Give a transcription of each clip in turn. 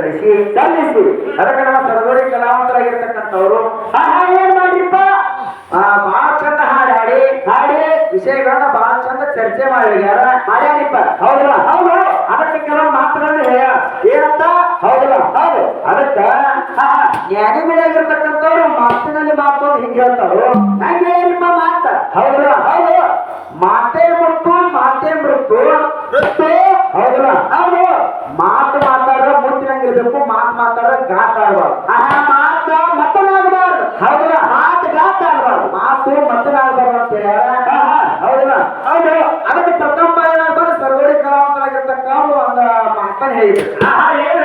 ಸಲ್ಲಿಸಿ ಅದಕ್ಕೆ ನಮ್ಮ ಸರ್ವರಿ ಕಲಾವಂತರಾಗಿರ್ತಕ್ಕಂಥವ್ರು. ಏನ್ ಮಾಡಿಪ್ಪ ಬಹಳ ಚಂದ ಹಾಡಿ ಹಾಡಿ ಹಾಡಿ ವಿಷಯಗಳನ್ನ ಬಹಳ ಚಂದ ಚರ್ಚೆ ಮಾಡಿ ಹೋಗ್ಯಾರ ಮಾಡ್ಯಾರಿಪ್ಪ. ಹೌದಲ್ಲ? ಹೌದು. ಅದಕ್ಕೆ ಕೆಲವು ಮಾತುಗಳನ್ನ ಹೇಳ ಏನಂತ? ಹೌದಲ್ಲ? ಹೌದು. ಅದಕ್ಕ ಜ್ಞಾನಿ ಮೇಲಾಗಿರ್ತಕ್ಕಂಥವ್ರು ಮಾತಿನಲ್ಲಿ ಮಾತು ಹಿಂಗೆ ಹೇಳ್ತಾರು ಹಂಗೆ ನಿಮ್ಮ ಮಾತ. ಹೌದಲ್ಲ? ಹೌದು. ಮಾತೇ ಮೃತ್ತು ಮಾತೇ ಮೃತ್ತು. ಮೃತ್ತು. ಹೌದಲ್ಲ? ಹೌದು. ಮುತ್ತಿನಂಗಿರ್ಬೇಕು ಮಾತು ಮಾತಾಡ್ರೆ ಘಾಟ್ ಆಡಬಾರ್ದು ಮಾತ ಮತ್ತನಾಗಬಾರ್ದು. ಹೌದಲ್ಲ? ಮಾತು ಘಾಟ್ ಆಡಬಾರ್ದು ಮಾತು ಮತ್ತನಾಗಬಾರ್ದು ಅಂತ ಹೇಳ ಹೌದಲ್ಲ? ಹೌದು. ಅದಕ್ಕೆ ಪ್ರಥಮ ಏನಾಗ್ತಾರೆ ಸರ್ವಡಿ ಕಲಾವಂತರಾಗಿರ್ತಕ್ಕ ಒಂದು ಮಾತನ್ನ ಹೇಳಿದ್ರು. ಏನ್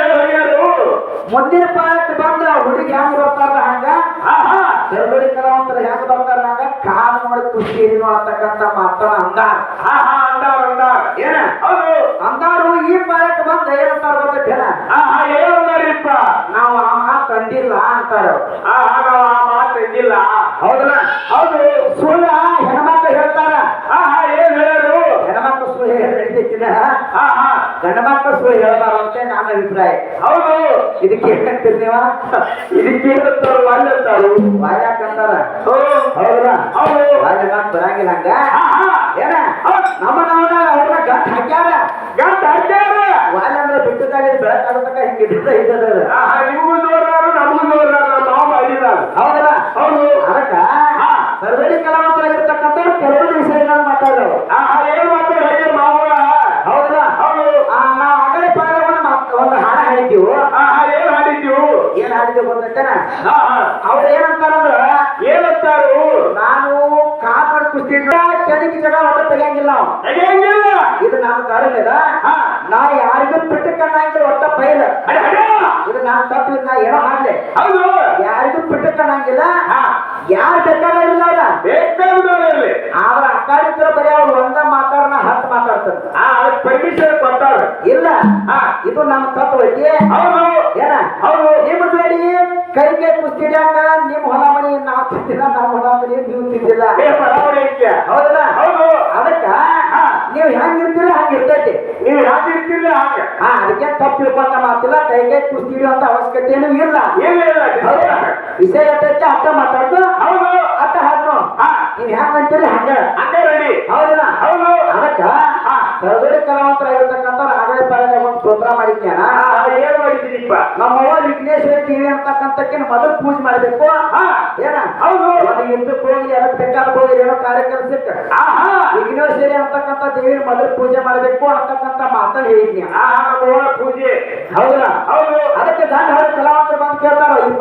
ಮುಂದಿನ ಪಾಯಕ್ಕೆ ಬಂದ ಹುಡುಗಿ ಹೆಂಗ್ ಬರ್ತಾರ ಹಂಗ? ಸರ್ವಡಿ ಕಲಾವಂತರ ಹೆಂಗ್ ಬರ್ತಾರ ಹಂಗ? ಕಾಲು ನೋಡಿ ಖುಷಿ ಅಂತಕ್ಕಂಥ ಮಾತನ್ನ ಅಂದ ಹಾ ಹಾ ಅಂದಾರ ಅಂದಾರ ಏನ? ಹೌದು. ಅಂದಾರು ಈ ಪಾಯಕ್ಕೆ ಬಂದ ಏನಂತಾರ ಗೊತ್ತೇನ ಹಾ ಹಾ ಏನು ಅಂದಾರಿಪ್ಪ ನಾವು ಆ ಮಾತು ತಂದಿಲ್ಲ ಅಂತಾರ ನಾವು ಆ ಮಾತು ತಂದಿಲ್ಲ ಹೌದಲ್ಲ? ಹೌದು. ಸುಳ್ಳ ಹೆಣ್ಮಕ್ಳು ಹೇಳ್ತಾರ. ಏನ್ ಹೇಳೋರು ಹೆಣ್ಮಕ್ಳು ಸುಳ್ಳು ಹೇಳಿದ್ದಿನ ಹಾ ಹಾ ಗಂಡಮಕ್ಳು ಸುಳ್ಳು ಅಂತ ನನ್ನ ಅಭಿಪ್ರಾಯ. ಹೌದು ಇದಕ್ಕೆ ಏನಂತೀರಿ ನೀವ? ಇದಕ್ಕೆ ಏನಂತಾರು ವಾಯಾಕಂತಾರ ಹೌದು. ಹೌದು? ಮಾತ್ ಬರಂಗಿಲ್ಲ ಹಂಗ? ಏನ? ನಮ್ಮ ನಾವನ ಅವ್ರನ್ನ ಗಂಟ್ ಹಾಕ್ಯಾರ? ಗಂಟ ಹಾಕ್ಯಾರ. ವಾಯ ಅಂದ್ರೆ ಬಿಟ್ಟದಾಗ ಬೆಳಕಾಗತಕ್ಕ ಹಿಂಗೆ ಇದ್ದ ಇದ್ದದ ನಿಮಗೂ ನೋಡ್ರಾರು ನಮಗೂ ನೋಡ್ರಾರು ನಾವು ಹೌದಲ್ಲ ಹೌದು? ಅದಕ್ಕ ಹಾ. ಸರ್ವೇಡಿ ಅವ್ರು ಏನಂತಾರಂದ್ರ ಏನಂತಾರು ನಾನು ಕಾಲ್ ಮಾಡಿ ಕುಸ್ತಿದ್ರ ಚಳಿಗೆ ಜಗ ಒಟ್ಟ ತೆಗಿಯಂಗಿಲ್ಲ. ನಾವು ಹೆಂಗಿಲ್ಲ ಇದು ನಾನು ನಾ ಯಾರಿಗೂ ಬಿಟ್ಟು ಕಣ್ಣಂಗಿಲ್ಲ ಒಟ್ಟ ಪೈಲ ಇದು ನಾನು ತಪ್ಪು ನಾ ಏನೋ ಮಾಡ್ಲಿ ಹೌದು. ಯಾರಿಗೂ ಬಿಟ್ಟು ಕಣ್ಣಂಗಿಲ್ಲ ಯಾರು ಬೇಕಾಗಿಲ್ಲ ಬೇಕಾದ್ರೆ ಆದ್ರ ಅಕಾಡಿದ್ರ ಬರೀ ಅವ್ರು ಒಂದ ಮಾತಾಡ್ನ ಹತ್ತು ಮಾತಾಡ್ತಾರೆ. ಆ ಪರ್ಮಿಷನ್ ಕೊಟ್ಟಾರ ಇಲ್ಲ. ಇದು ನಮ್ಮ ತತ್ವ ಐತಿ. ಹೌದು. ಏನ? ಹೌದು. ನಿಮ್ಮ ಜೋಡಿ ಕೈ ಕೈ ಕುಸ್ತಿ ಹಿಡ್ಯಾಕ ನಿಮ್ಮ ಹೊಲ ಮನಿ ನಾವು ತಿಂದಿಲ್ಲ ನಮ್ಮ ಹೊಲ ಮನಿ ನೀವು ತಿಂದಿಲ್ಲ. ಹೌದಲ್ಲ? ಹೌದು. ಅದಕ್ಕ. ನೀವು ಹೆಂಗಿರ್ತೀರ ಹಂಗ ಇರ್ತೈತಿ ನೀವು ಹಾಕಿರ್ತಿಲ್ಲ ಹಾಗ. ಹಾ ಅದಕ್ಕೆ ತಪ್ಪು ತಿಳ್ಕೊಂಡ ಮಾತಿಲ್ಲ ಕೈಗೆ ಕುಸ್ತಿ ಹಿಡಿಯುವಂತ ಅವಶ್ಯಕತೆ ಏನು ಇಲ್ಲ. ಇಲ್ಲ? ವಿಷಯ ಇರ್ತೈತಿ ಅರ್ಥ ಮಾತಾಡ್ದು. ಹೌದು. ಅರ್ಥ ಹಾಕ್ರು ನೀವ್ ಹೆಂಗ್ ಅಂತೀರಿ ಹಂಗ. ಹಂಗ ರೆಡಿ. ಹೌದಲ್ಲ? ಹೌದು. ಅದಕ್ಕ ಹಾ. ಕಲಾವಂತರ ಆಗಲೇ ಪಾಳ್ಯದಾಗ ಒಂದು ಸ್ತೋತ್ರ ಮಾಡಿದ್ಯಾನ ಏನ್ ಮಾಡಿದ್ದೀನಿಪ್ಪ ನಮ್ಮವ್ವ ವಿಘ್ನೇಶ್ವರಿ ದೇವಿ ಅಂತಕ್ಕಂಥಕ್ಕಿನ ಮೊದಲು ಪೂಜೆ ಮಾಡಬೇಕು. ಹಾ. ಏನ? ಹೌದು. ಒಂದು ಎಂಟಕ್ಕೆ ಹೋಗಿ ಅದಕ್ಕೆ ಬೇಕಾದ ಹೋಗಿ ಏನೋ ಕಾರ್ಯಕ್ರಮಕ್ಕೆ ವಿಘ್ನೇಶ್ವರಿ ಅಂತಕ್ಕಂಥ ದೇವಿ ಮೊದಲು ಪೂಜೆ ಮಾಡಬೇಕು ಅಂತಕ್ಕಂಥ ಮಾತನ್ನು ಹೇಳಿದ್ನಿ. ಪೂಜೆ. ಹೌದಾ? ಹೌದು. ಅದಕ್ಕೆ ಗಂಡ ಹೇಳಿ ಕಲಾವಂತರು ಬಂದು ಕೇಳ್ತಾರ ಈ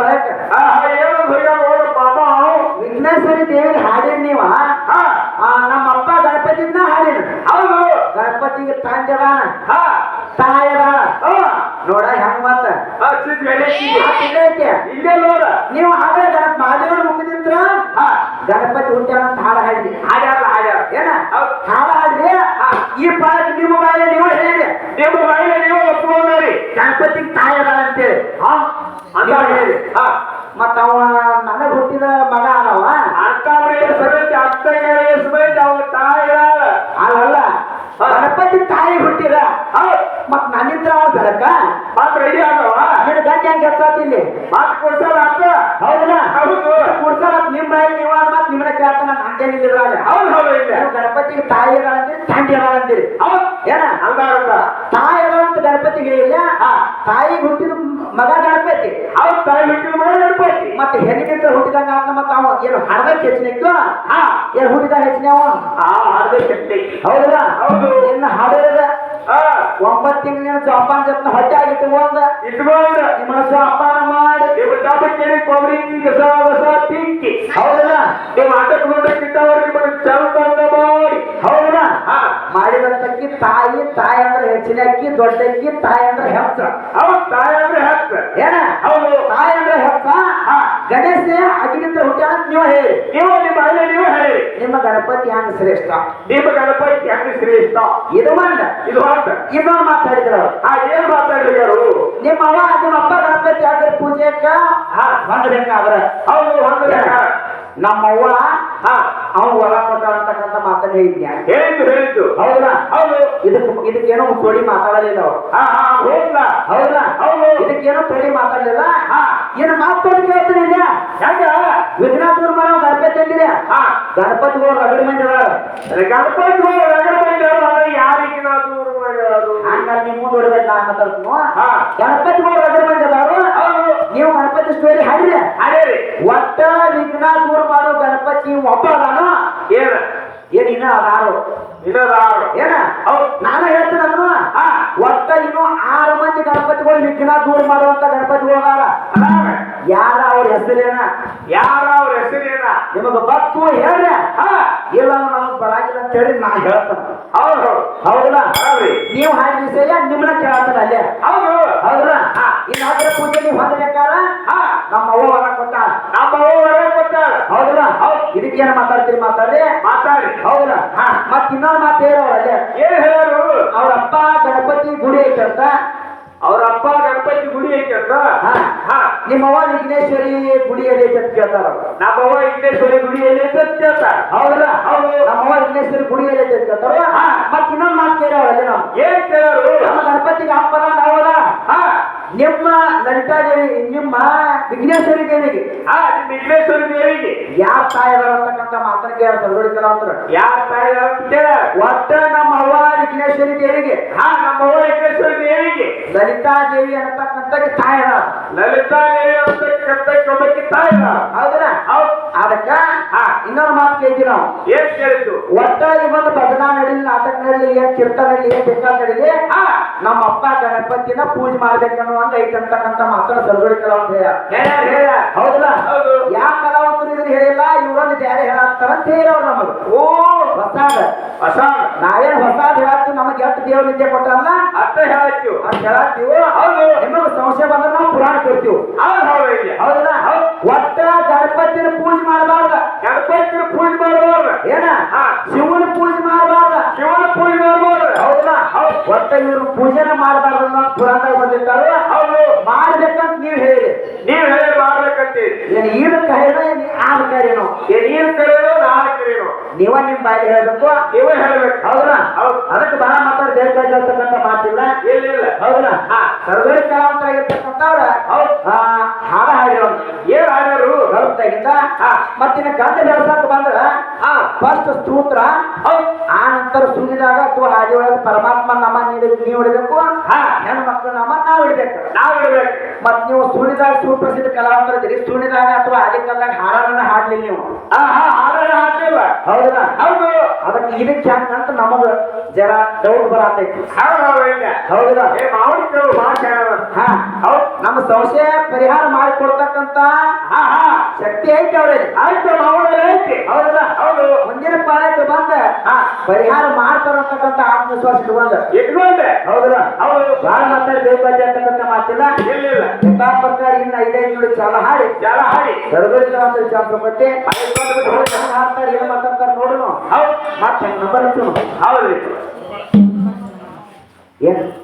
ಮಾಮ ವಿಘ್ನೇಶ್ವರಿ ದೇವಿ ಹಾಡಿ ನೀವ? ನಮ್ಮ ಅಪ್ಪ ಗಣಪತಿನ ಹಾಡಿನ? ಹೌದು. ಗಣಪತಿಗೆ ತಂದೆದಾನ ಹಾ. ನೋಡ ಹೆಂಗ್ ಮತ್ತ ಇಲ್ಲೇ. ನೋಡ. ನೀವು ಹಾಗೆ ಗಣಪ ಮಹಾದೇವನ ಮುಗಿದಿದ್ರ ಹಾ. ಗಣಪತಿ ಹುಟ್ಟ್ಯಾನ ಅಂತ ಹಾಡ ಹಾಡಿ ಹಾಡ್ಯಾರ ಹಾಡ್ಯಾರ ಏನ. ಹಾಡ ಹಾಡ್ರಿ ಈ ಪಾಠ ನಿಮ್ಮ ಬಾಯಲ್ಲಿ ನೀವು ಹೇಳಿ ನಿಮ್ಮ ಬಾಯಿಗೆ ನೀವು ಒಪ್ಕೊಂಡ್ರಿ ಗಣಪತಿ ತಾಯದಾನ ಅಂತೇಳಿ. ಹಾ. ಅಂತ ಹೇಳಿ ಹಾ. ಮತ್ತ ಅವ ನನಗ ಹುಟ್ಟಿದ ಮಗ ಅದಾವ. ಅಂತಾವ್ರೆ ಹೆಸರೈತಿ ಅತ್ತಗೆ ಹೆಸರೈತಿ ಅವ ತಾಯಿರ ಅಲ್ಲಲ್ಲ ಗಣಪತಿ ತಾಯಿ ಹುಟ್ಟಿದ ಹೌದ್ ಅವ ಬೆಳಕ ಮಾತ್ರ ರೆಡಿ ಆಗವ ನಿನ್ನ ಗಂಟೆ ಹೆಂಗೆ ಎತ್ತಾತ್ ಇಲ್ಲಿ. ಮಾತ್ ಕೊಡ್ಸಲ್ಲ ಅಪ್ಪ ಹೌದಲ್ಲ? ಹೌದು. ಕೊಡ್ಸಲ್ಲ ನಿಮ್ ಬಾಯಲ್ಲಿ ನೀವು ಅದ್ ಮಾತು ನಿಮ್ಮನೆ ಕೇಳ್ತಾನ ಹಂಗೆ ಇದ್ರಾಗ ಹೌದು ಹೌದು ಇಲ್ಲ. ನೀವು ಗಣಪತಿಗೆ ತಾಯಿ ಅಂದ್ರೆ ಅಂತೀರಿ ಅದಾಳ ಅಂತೀರಿ ಹೌದು. ಏನ? ಹಂಗಾರಂಗ ತಾಯಿ ಅದಾಳ ಅಂತ ಗಣಪತಿಗೆ ಹೇಳಿಲ್ಲ ತಾಯಿ ಹುಟ್ಟಿದ ಮಗ ಗಣಪತಿ. ಅವ್ರ ತಾಯಿ ಹುಟ್ಟಿದ ಮಗ ಗಣಪತಿ. ಮತ್ತೆ ಹೆಣ್ಣಿನಿಂದ ಹುಟ್ಟಿದಂಗ ಅಂತ ಮತ್ತ ಅವ ಏನು ಹಣದಕ್ಕೆ ಹೆಚ್ಚಿನಿತ್ತು ಏನು ಹುಟ್ಟಿದ ಹೆಚ್ಚಿನ ಅವ ಶಕ್ತಿ ಹೌದಲ್ಲ? ಹೌದು. ಇನ್ನು ಹಾಡಿದ ಒಂಬತ್ತು ತಿಂಗಳಿನ ಜೋಪಾನ ಜಪ್ನ ಹೊಟ್ಟೆ ಆಗಿಟ್ಟು ಒಂದು ಇಟ್ಕೊಂಡ. ನಿಮ್ಮನ್ನ ಜೋಪಾನ ಮಾಡಿ. ನೀವು ಡಬ್ಬ ಕೇಳಿ ಕೊಬ್ಬರಿ ಕಸ ಹೊಸ ತಿಕ್ಕಿ ಹೌದಲ್ಲ? ನೀವು ಆಟಕ್ಕೆ ಬಂದಕ್ಕಿದ್ದವ್ರು ನಿಮಗೆ ಚಂದ ಮಾಡಿ. ಹೌದಲ್ಲ? ಮಾಡಿದಂತಕ್ಕಿ ತಾಯಿ ತಾಯಿ ಅಂದ್ರೆ ಹೆಚ್ಚಿನ ಅಕ್ಕಿ ದೊಡ್ಡ ಅಕ್ಕಿ ತಾಯಿ ಅಂದ್ರೆ ಹೆಚ್ಚ ಹೌದ್ ತಾಯಿ ಅಂದ್ರೆ ಹತ್ತು ಏನ ಹೌದು ತಾಯಿ ಅಂದ್ರೆ ಹೆಚ್ಚ ಹಾ ಗಣೇಶ ಅಗ್ನಿಂದ ಹುಟ್ಟ್ಯಾನ ಅಂತ ನೀವು ಹೇಳಿ. ನೀವು ನಿಮ್ಮ ಮನೆ ನೀವು ಹೇಳಿ. ನಿಮ್ಮ ಗಣಪತಿ ಹ್ಯಾಂಗ ಶ್ರೇಷ್ಠ? ನಿಮ್ಮ ಗಣಪತಿ ಹ್ಯಾಂಗ ಶ್ರೇಷ್ಠ? ಇದು ಮಂಡ ಇದು ಅಂತ ಇನ್ನೊಂದು ಮಾತಾಡಿದ್ರು ಆ ಏನ್ ಮಾತಾಡಿದ್ರು ನಿಮ್ಮ ಅವ್ವ ನಿಮ್ಮ ಅಪ್ಪ ಗಣಪತಿ ಆದ್ರ ಪೂಜೆಕ್ಕ? ಹಾ. ಅವ್ರ ಹೌದು ಹಂಗ ನಮ್ಮವ್ವ ಹಾ. ಅವ್ನು ಹೊಲ ಕೊಟ್ಟ ಅಂತಕ್ಕಂಥ ಮಾತನ್ನ ಹೇಳಿದ್ಯಾ ಹೇಳಿದ್ದು ಹೇಳಿದ್ದು. ಹೌದಾ? ಹೌದು. ಇದಕ್ಕೆ ಇದಕ್ಕೇನೋ ತೊಳಿ ಮಾತಾಡಲಿಲ್ಲ ಅವ್ರು. ಹಾ ಹಾ ಹೋಗ್ಲ ಹೌದಾ? ಹೌದು. ಇದಕ್ಕೇನೋ ಏನೋ ಮಾತಾಡಲಿಲ್ಲ? ಏನು ಮಾತಾಡಿ ಕೇಳ್ತೀನಿ ಯಾಕೆ? ಹೆಂಗ ವಿಘ್ನ ದೂರ ಮಾಡೋ ಗಣಪತಿ ಅಂದಿರಿ ಹಾ ಗಣಪತಿಗಳು ರಗಡಿ ಮಂದಿ ಗಣಪತಿ ರಗಡ ಬಂದವರು ಅದ ಯಾರಿಗೆ ಹಂಗ ನಿಮ್ಮ ಮುಂದೆ ಹೊಡಿಬೇಕು ನಾ ಮಾತಾಡ್ತೀನಿ. ಹಾ. ಗಣಪತಿಗಳು ರಗಡಿ ಮಂದಿ ಹೌದು. ನೀವು ಗಣಪತಿ ಸ್ಟೋರಿ ಹಾಡ್ರಿ. ಅದೇ ರೀ ಒಟ್ಟ ವಿಘ್ನ ದೂರ ಮಾಡೋ ಗಣಪತಿ ಒಬ್ಬ ಅದಾನು ಏನ ಇನ್ನ ಅದಾರು ಇನ್ನದಾರು ಏನ? ಹೌದು ನಾನು ಹೇಳ್ತೀನಿ ಅದನ್ನ. ಹಾ. ಒಟ್ಟ ಇನ್ನು ಆರು ಮಂದಿ ಗಣಪತಿಗಳು ವಿಘ್ನ ದೂರ ಮಾಡುವಂತ ಗಣಪತಿಗಳು ಅದಾರ ಅದಾರ ಯಾರ ಅವ್ರ ಹೆಸರೇನ? ಯಾರ ಅವ್ರ ಹೆಸರೇನ? ನಿಮಗೆ ಬತ್ತು ಹೇಳ್ರಿ. ಹಾ. ಇಲ್ಲ ನಮಗ್ ಬರಾಗಿಲ್ಲ ಅಂತ ಹೇಳಿ ನಾ ಹೇಳ್ತೇನೆ. ಹೌದು ಹೌದು. ಹೌದಲ್ಲ? ನೀವು ಹಾಗೆ ವಿಷಯ ನಿಮ್ಮನ್ನ ಕೇಳ್ತಾರ ಅಲ್ಲೇ. ಹೌದು. ಹೌದಲ್ಲ. ಇನ್ನು ಹತ್ರ ಪೂಜೆ ನೀವು ಹಾ. ನಮ್ಮ ಅವ್ವ ವರ ಕೊಟ್ಟ ನಮ್ಮ ಅವ್ವ ವರ ಕೊಟ್ಟ ಹೌದಲ್ಲ? ಇದಕ್ಕೇನು ಮಾತಾಡ್ತೀರಿ? ಮಾತಾಡಿ. ಮಾತಾಡಿ. ಹೌದಾ? ಹಾ. ಮತ್ ಇನ್ನೊಂದು ಮಾತು ಹೇಳೋರು ಅಲ್ಲೇ ಏನ್ ಹೇಳೋರು? ಅವ್ರ ಅಪ್ಪ ಗಣಪತಿ ಗುಡಿ ಐತೆ ಅಂತ? ಅವ್ರ ಅಪ್ಪ ಗಣಪತಿ ಗುಡಿ ಐತೆ ಅಂತ? ಹಾ. ಹಾ. ನಿಮ್ಮ ಅವ್ವ ವಿಘ್ನೇಶ್ವರಿ ಗುಡಿ ಎಲ್ಲಿ ಐತೆ ಅಂತ ಕೇಳ್ತಾರ. ನಮ್ಮವ್ವ ವಿಘ್ನೇಶ್ವರಿ ಗುಡಿ ಎಲ್ಲಿ ಐತಿ ಅಂತ ಕೇಳ್ತಾರ? ಹೌದು. ನಮ್ಮ ಅವ್ವ ವಿಘ್ನೇಶ್ವರಿ ಗುಡಿ ಎಲ್ಲಿ ಐತೆ ಅಂತ ಕೇಳ್ತಾರ ಹಾ. ಮತ್ ಇನ್ನೊಂದು ಮಾತು ಕೇಳೋರು ಅಲ್ಲೇ ನಾವು? ಏನ್ ಕೇಳೋರು? ನಮ್ಮ ಗಣಪತಿಗೆ ಅಪ್ಪನ ನಾವದ? ಹಾ. ನಿಮ್ಮ ಲಲಿತಾ ದೇವಿ ನಿಮ್ಮ ವಿಘ್ನೇಶ್ವರಿ ದೇವಿಗೆ ಆ ವಿಘ್ನೇಶ್ವರಿ ದೇವಿಗೆ ಯಾರ ತಾಯಿ ಅದಾರ ಅಂತಕ್ಕಂಥ ಮಾತನ್ನ ಕೇಳ ಸರ್ವಡಿ ಕಲಾವಂತರ. ಯಾರ ತಾಯಿ ಅಂತ ಕೇಳ. ಒಟ್ಟ ನಮ್ಮ ಅವ್ವ ವಿಘ್ನೇಶ್ವರಿ ದೇವಿಗೆ ಹಾ ನಮ್ಮವ್ವ ವಿಘ್ನೇಶ್ವರಿ ದೇವಿಗೆ ಲಲಿತಾ ದೇವಿ ಅಂತಕ್ಕಂಥ ತಾಯಿ ಅದಾರ ಲಲಿತಾ ದೇವಿ ಅಂತ ಕರ್ತಕ್ಕೆ ತಾಯಿ ಹೌದಲ್ಲ? ಹೌದು. ಅದಕ್ಕ ಹಾ. ಇನ್ನೊಂದು ಮಾತು ಕೇಳ್ತೀವಿ ನಾವು. ಏನ್ ಕೇಳಿದ್ದು? ಒಟ್ಟ ಇವತ್ತು ಭಜನಾ ನಡೀಲಿ ನಾಟಕ ನಡೀಲಿ ಏನ್ ಕೀರ್ತನ ನಡೀಲಿ ಏನ್ ಬೇಕಾದ ನಡೀಲಿ ನಮ್ಮ ಅಪ್ಪ ಗಣಪತಿನ ಪೂಜೆ ಮಾಡ್ಬೇಕನ್ನೋ ಹಂಗ ಐತಂತಕ್ಕಂಥ ಮಾತನ್ನ ಸರ್ಗಡಿ ಕಲಾವಂತ ಹೇಳ ಹೇಳ ಹೌದಲ್ಲ? ಹೌದು. ಯಾವ ಕಲಾವಂತರು ಇದನ್ನ ಹೇಳಿಲ್ಲ? ಇವರನ್ನು ಬೇರೆ ಹೇಳಾಕ್ತಾರ ಅಂತ ಹೇಳವ್ರು ನಮಗ ಓ! ಹೊಸಾದ. ಹೊಸ ನಾವೇನು ಹೊಸಾದ್ ಹೇಳಾಕ್ತಿವಿ? ನಮಗೆ ಎಷ್ಟು ದೇವ್ರ ವಿದ್ಯೆ ಕೊಟ್ಟಲ್ಲ ಅರ್ಥ ಹೇಳತ್ತೀವಿ ಅಂತ ಹೇಳತ್ತೀವಿ ಹೌದು. ನಿಮಗೆ ಸಂಶಯ ಬಂದ್ರೆ ನಾವು ಪುರಾಣ ಕೊಡ್ತೀವಿ. ಹೌದು ಹೌದು ಹೌದಲ್ಲ? ಒಟ್ಟ ಗಣಪತಿನ ಪೂಜೆ ಮಾಡಬಾರ್ದ. ಗಣಪತಿನ ಪೂಜೆ ಮಾಡಬಾರ್ದ. ಏನ. ಶಿವನ ಪೂಜೆ ಮಾಡಬಾರ್ದ. ಶಿವನ ಪೂಜೆ ಮಾಡಬಾರ್ದ. ಹೌದಲ್ಲ? ಒಟ್ಟ ಇವ್ರು ಪೂಜೆನ ಮಾಡಬಾರ್ದು ಪುರಾಣ ಬಂದಿರ್ತಾರ ಹೌದು ಮಾಡ್ಬೇಕಂತ ನೀವ್ ಹೇಳಿ ನೀವ್ ಹೇಳಿ ಮಾಡ್ಬೇಕಂತೀರಿ ಏನ್ ಇದಕ್ಕ ಹೇಳ ಆದ ನೀನ್ ಕರೆಯೋ ನಾನು ಕರೆಯೋ. ನೀವ ನಿಮ್ ಬಾಯಿ ಹೇಳಬೇಕು? ನೀವ ಹೇಳಬೇಕು. ಹೌದಲ್ಲ ಹೌದು. ಅದಕ್ಕೆ ಬಹಳ ಮಾತಾಡಿ ಬೇಕಾಗಿರ್ತಕ್ಕಂಥ ಮಾತಿಲ್ಲ. ಇಲ್ಲ ಹೌದಾ. ಸರ್ವರಿ ಕಲಾವಂತರಾಗಿರ್ತಕ್ಕಂಥವ್ರ ಹೌದು. ಹಾ ಹಾಡ ಹಾಡಿರೋ ಏನ್ ಹಾಡ್ಯಾರು? ಗರ್ಭದಾಗಿಂದ ಹಾ. ಮತ್ತಿನ ಕಂದ ಬೆಳೆಸಕ್ ಬಂದ್ರ ಫಸ್ಟ್ ಸ್ತೋತ್ರ ಹೌದು ಆ ನಂತರ ಸುಗಿದಾಗ ಅಥವಾ ಹಾದಿ ಒಳಗೆ ಪರಮಾತ್ಮ ನಮ್ಮ ನೀಡಿದ್ರೆ ನೀವು ಹೊಡಿಬೇಕು ಹಾ. ಹೆಣ್ಣು ಮಕ್ಕಳು ನಮ್ಮ ನಾವು ಹಿಡ್ಬೇಕು. ನಾವು ಇಡ್ಬೇಕು ಮತ್ ನೀವು ಸುಳಿದಾಗ ಸುಪ್ರಸಿದ್ಧ ಕಲಾವಂತರಿದ್ದೀರಿ ಸುಳಿದಾಗ ಅಥವಾ ಆದಿ ಕಾಲದಾಗ ಹಾಡನ್ನ ಹಾಡ್ಲಿಲ್ಲ ನೀವು. ಹಾಡನ್ನ ಹಾಡ್ಲಿಲ್ಲ. ಹೌದಾ ಹೌದು. ಅದಕ್ಕೆ ಇದಕ್ಕೆ ಹೆಂಗ್ ಅಂತ ನಮಗ ಜರ ಡೌಟ್ ಬರತೈತಿ. ಹೌದು ನಮ್ಮ ಸಂಶಯ ಪರಿಹಾರ ಮಾಡಿಕೊಡ್ತಕ್ಕಂತ ಹಾ ಹಾ ಶಕ್ತಿ ಐತಿ ಅವ್ರಿಗೆ ಆಯ್ತು ಅವಳು ಐತಿ. ಹೌದಲ್ಲ? ಹೌದು. ಮುಂದಿನ ಪಾಲಕ್ಕೆ ಬಂದ. ಪರಿಹಾರ ಪರಿಹಾರ ಮಾಡ್ತಾರಂತಕ್ಕಂತ ಆತ್ಮವಿಶ್ವಾಸ ಇಟ್ಕೊಂಡ ಇಟ್ಕೊಂಡೆ. ಹೌದಲ್ಲ? ಹೌದು. ಬಾಳ ಮಾತಾಡಿ ಬೇಕಾಗಿ ಅಂತಕ್ಕಂತ ಮಾತಿಲ್ಲ. ಇಲ್ಲ ಇಲ್ಲ. ಪ್ರಕಾರ ಇನ್ನ ಐದೈದು ನೋಡಿ ಚಾಲ ಹಾಡಿ. ಚಾಲ ಹಾಡಿ. ಸರ್ವರಿತ ಅಂತ ವಿಚಾರ ಕೊಟ್ಟೆ ಹಾಡ್ತಾರೆ ಏನ್ ಮಾತಾಡ್ತಾರೆ ನೋಡೋಣ ಹೌದು. ಮತ್ತೆ ನಂಬರ್ ಹೌದು. ಏನ್?